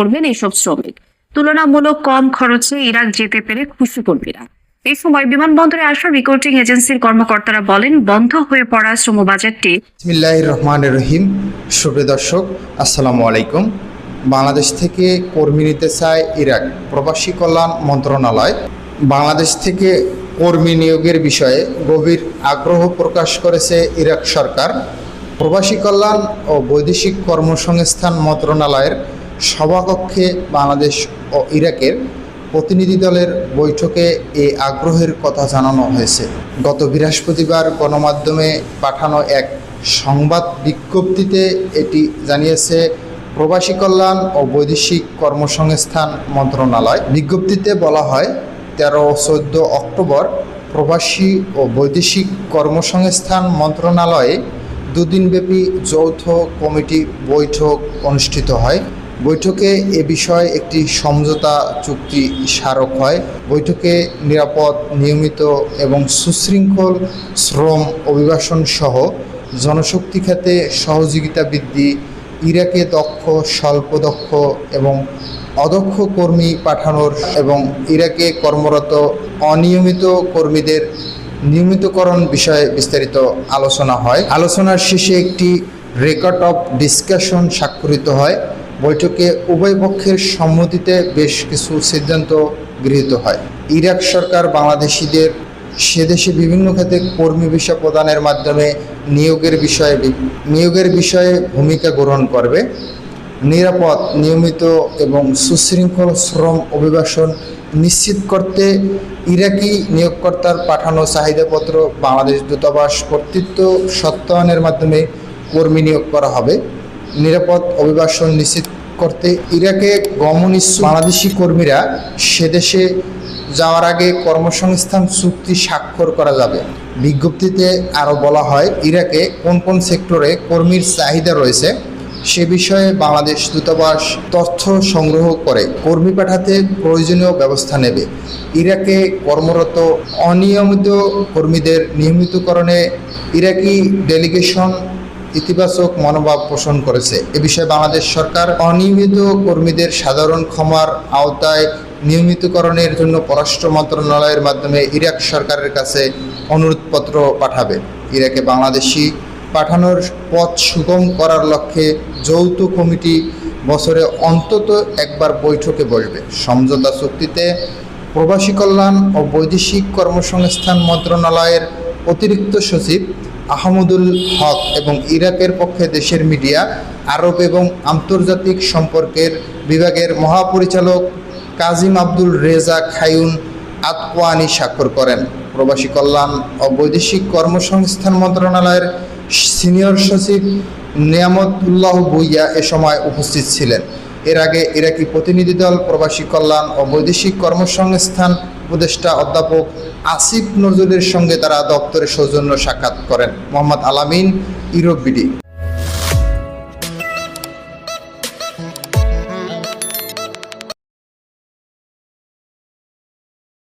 করবেন এইসব শ্রমিক। তুলনামূলক কম খরচে ইরাক যেতে পেরে খুশি কর্মীরা। এই সময় বিমানবন্দরে আসা রিক্রুটিং এজেন্সির কর্মকর্তারা বলেন, বন্ধ হয়ে পড়া শ্রম বিসমিল্লাহ রহমান রহিম। সুপ্রিয় দর্শক, আসসালামু আলাইকুম। বাংলাদেশ থেকে কর্মী নিতে চায় ইরাক প্রবাসী কল্যাণ মন্ত্রণালয়। বাংলাদেশ থেকে কর্মী নিয়োগের বিষয়ে গভীর আগ্রহ প্রকাশ করেছে ইরাক সরকার। প্রবাসী কল্যাণ ও বৈদেশিক কর্মসংস্থান মন্ত্রণালয়ের সভাকক্ষে বাংলাদেশ ও ইরাকের প্রতিনিধি দলের বৈঠকে এই আগ্রহের কথা জানানো হয়েছে। গত বৃহস্পতিবার গণমাধ্যমে পাঠানো এক সংবাদ বিজ্ঞপ্তিতে এটি জানিয়েছে, প্রবাসী কল্যাণ ও বৈদেশিক কর্মসংস্থান মন্ত্রণালয়। বিজ্ঞপ্তিতে বলা হয়, তেরো চোদ্দ অক্টোবর প্রবাসী ও বৈদেশিক কর্মসংস্থান মন্ত্রণালয়ে দুদিনব্যাপী যৌথ কমিটি বৈঠক অনুষ্ঠিত হয়। বৈঠকে এ বিষয়ে একটি সমঝোতা চুক্তি স্মারক হয়। বৈঠকে নিরাপদ, নিয়মিত এবং সুশৃঙ্খল শ্রম অভিবাসন সহ জনশক্তি খাতে সহযোগিতা বৃদ্ধি, ইরাকে দক্ষ স্বল্প দক্ষ এবং অদক্ষ কর্মী পাঠানোর এবং ইরাকে কর্মরত অনিয়মিত কর্মীদের নিয়মিতকরণ বিষয়ে বিস্তারিত আলোচনা হয়। আলোচনার শেষে একটি রেকর্ড অফ ডিসকাশন স্বাক্ষরিত হয়। বৈঠকে উভয় পক্ষের সম্মতিতে বেশ কিছু সিদ্ধান্ত গৃহীত হয়। ইরাক সরকার বাংলাদেশিদের সে দেশে বিভিন্ন ক্ষেত্রে কর্মী ভিসা প্রদানের মাধ্যমে নিয়োগের বিষয়ে নিয়োগের বিষয়ে ভূমিকা গ্রহণ করবে। নিরাপদ, নিয়মিত এবং সুশৃঙ্খল শ্রম অভিবাসন নিশ্চিত করতে ইরাকি নিয়োগকর্তার পাঠানো চাহিদাপত্র বাংলাদেশ দূতাবাস কর্তৃত্ব সত্যায়নের মাধ্যমে কর্মী নিয়োগ করা হবে। নিরাপদ অভিবাসন নিশ্চিত করতে ইরাকে গমন ইচ্ছুক বাংলাদেশি কর্মীরা সেদেশে যাওয়ার আগে কর্মসংস্থান চুক্তি স্বাক্ষর করা যাবে। বিজ্ঞপ্তিতে আরও বলা হয়, ইরাকে কোন কোন সেক্টরে কর্মীর চাহিদা রয়েছে সে বিষয়ে বাংলাদেশ দূতাবাস তথ্য সংগ্রহ করে, কর্মী পাঠাতে প্রয়োজনীয় ব্যবস্থা নেবে। ইরাকে কর্মরত অনিয়মিত কর্মীদের নিয়মিতকরণে ইরাকি ডেলিগেশন ইতিবাচক মনোভাব পোষণ করেছে। এ বিষয়ে বাংলাদেশ সরকার অনিয়মিত কর্মীদের সাধারণ ক্ষমার আওতায় নিয়মিতকরণের জন্য পররাষ্ট্র মন্ত্রণালয়ের মাধ্যমে ইরাক সরকারের কাছে অনুরোধপত্র পাঠাবে। ইরাকে বাংলাদেশি পাঠানোর পথ সুগম করার লক্ষ্যে যৌথ কমিটি বছরে অন্তত একবার বৈঠকে বসবে। সমঝোতা চুক্তিতে প্রবাসী কল্যাণ ও বৈদেশিক কর্মসংস্থান মন্ত্রণালয়ের অতিরিক্ত সচিব আহমদুল হক এবং ইরাকের পক্ষে দেশের মিডিয়া, আরব এবং আন্তর্জাতিক সম্পর্কের বিভাগের মহাপরিচালক কাজিম আব্দুল রেজা খায়ুন আতওয়ানি স্বাক্ষর করেন। প্রবাসী কল্যাণ ও বৈদেশিক কর্মসংস্থান মন্ত্রণালয়ের সিনিয়র সচিব নিয়ামতুল্লাহ ভুইয়া এ সময় উপস্থিত ছিলেন। এর আগে ইরাকি প্রতিনিধি দল, প্রবাসী কল্যাণ ও বৈদেশিক কর্মসংস্থান উপদেষ্টা অধ্যাপক আসিফ নজরুলের সঙ্গে তারা দপ্তরে সৌজন্য সাক্ষাৎ করেন। মোহাম্মদ আলামিন ইউরোপ বিডি।